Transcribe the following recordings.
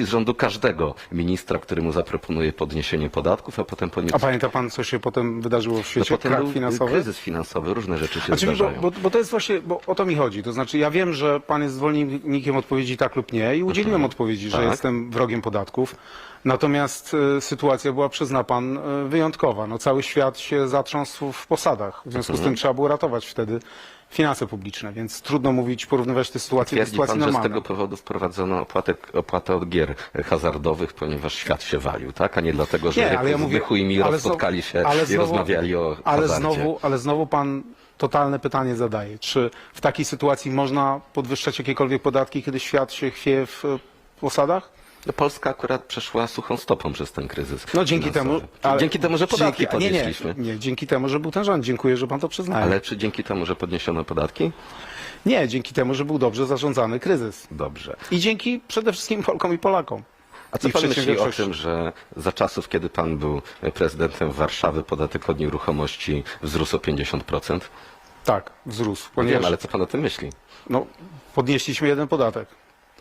wyrzuci z rządu każdego ministra, który mu zaproponuje podniesienie podatków, a potem po A pamięta pan, co się potem wydarzyło w no świecie? potem Krach był finansowy? kryzys finansowy, różne rzeczy się Znaczy, bo, zdarzają. bo, bo to jest właśnie, bo o to mi chodzi. To znaczy, ja wiem, że pan jest zwolennikiem odpowiedzi tak lub nie i udzieliłem odpowiedzi, że Tak. jestem wrogiem podatków. Natomiast e, sytuacja była, przyzna pan, e, wyjątkowa. No, cały świat się zatrząsł w posadach. W związku z tym trzeba było ratować wtedy finanse publiczne, więc trudno mówić, porównywać tę sytuację do sytuacji pan, że z normalnej. tego powodu wprowadzono opłatę, opłatę od gier hazardowych, ponieważ świat się walił, tak? A nie dlatego, że Nie, ale ja mówię- i Miro ale spotkali się ale i znowu- rozmawiali o Ale hazardzie. znowu, ale znowu pan totalne pytanie zadaje. Czy w takiej sytuacji można podwyższać jakiekolwiek podatki, kiedy świat się chwieje w e, posadach? No, Polska akurat przeszła suchą stopą przez ten kryzys. No dzięki temu. finansowy. Dzięki temu, że podatki dzięki, nie, nie, podnieśliśmy. nie, dzięki temu, że był ten rząd. Dziękuję, że pan to przyznaje. Ale czy dzięki temu, że podniesiono podatki? Nie, dzięki temu, że był dobrze zarządzany kryzys. Dobrze. I dzięki przede wszystkim Polkom i Polakom. A co I pan myśli o przedsiębiorczości. tym, że za czasów, kiedy pan był prezydentem Warszawy, podatek od nieruchomości wzrósł o 50%? Tak, wzrósł. No Ponieważ Wiem, ale co pan o tym myśli? no, podnieśliśmy jeden podatek.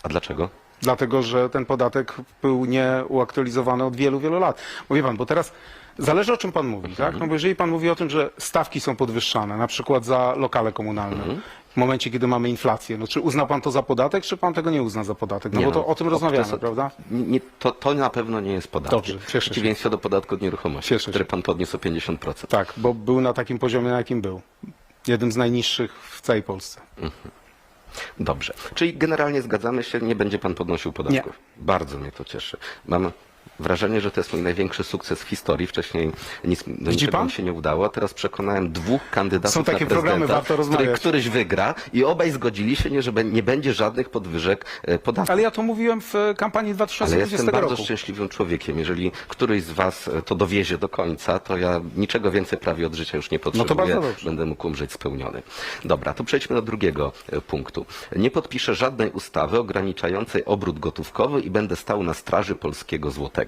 A dlaczego? Dlatego, że ten podatek był nieuaktualizowany od wielu, wielu lat. Mówi pan, bo teraz zależy o czym pan mówi, tak? No bo jeżeli pan mówi o tym, że stawki są podwyższane, na przykład za lokale komunalne, w momencie, kiedy mamy inflację, no czy uzna pan to za podatek, czy pan tego nie uzna za podatek? No Nie bo to o tym rozmawiamy, to prawda? Nie, to, to na pewno nie jest podatek. Dobrze, cieszę się. W przeciwieństwie do podatku od nieruchomości, Cieszę który pan podniósł o 50%. Tak, bo był na takim poziomie, na jakim był. Jednym z najniższych w całej Polsce. Dobrze. Czyli generalnie zgadzamy się, nie będzie pan podnosił podatków. Bardzo mnie to cieszy. Mam wrażenie, że to jest mój największy sukces w historii. Wcześniej nic do niczego pan? mi się nie udało. a Teraz przekonałem dwóch kandydatów Są takie na prezydenta, programy, warto których rozmawiać. któryś wygra i obaj zgodzili się, nie, że be- nie będzie żadnych podwyżek e, podatków. Ale ja to mówiłem w e, kampanii Ale 2020 jestem bardzo roku. szczęśliwym człowiekiem. Jeżeli któryś z Was e, to dowiezie do końca, to ja niczego więcej prawie od życia już nie potrzebuję. No bardzo dobrze. Będę mógł umrzeć spełniony. Dobra, to przejdźmy do drugiego e, punktu. Nie podpiszę żadnej ustawy ograniczającej obrót gotówkowy i będę stał na straży polskiego złotego.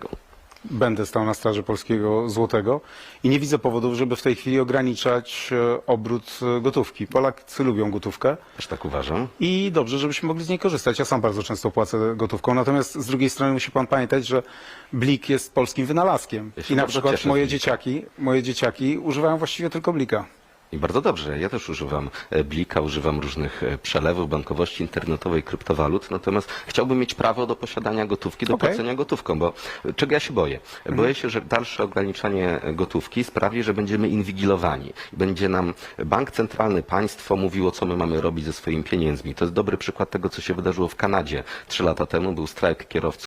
Będę stał na straży polskiego złotego i nie widzę powodów, żeby w tej chwili ograniczać e, obrót e, gotówki. Polacy lubią gotówkę Też tak uważam. i dobrze, żebyśmy mogli z niej korzystać. Ja sam bardzo często płacę gotówką, natomiast z drugiej strony musi pan pamiętać, że blik jest polskim wynalazkiem. Ja się I na bardzo przykład cieszę z moje blika. dzieciaki, moje dzieciaki używają właściwie tylko blika. I bardzo dobrze. Ja też używam e, Blika, używam różnych e, przelewów, bankowości internetowej, kryptowalut, natomiast chciałbym mieć prawo do posiadania gotówki, do Okej. płacenia gotówką, bo e, czego ja się boję? Boję się, że dalsze ograniczanie gotówki sprawi, że będziemy inwigilowani. Będzie nam bank centralny, państwo mówiło, co my mamy robić ze swoimi pieniędzmi. To jest dobry przykład tego, co się wydarzyło w Kanadzie. Trzy lata temu był strajk kierowców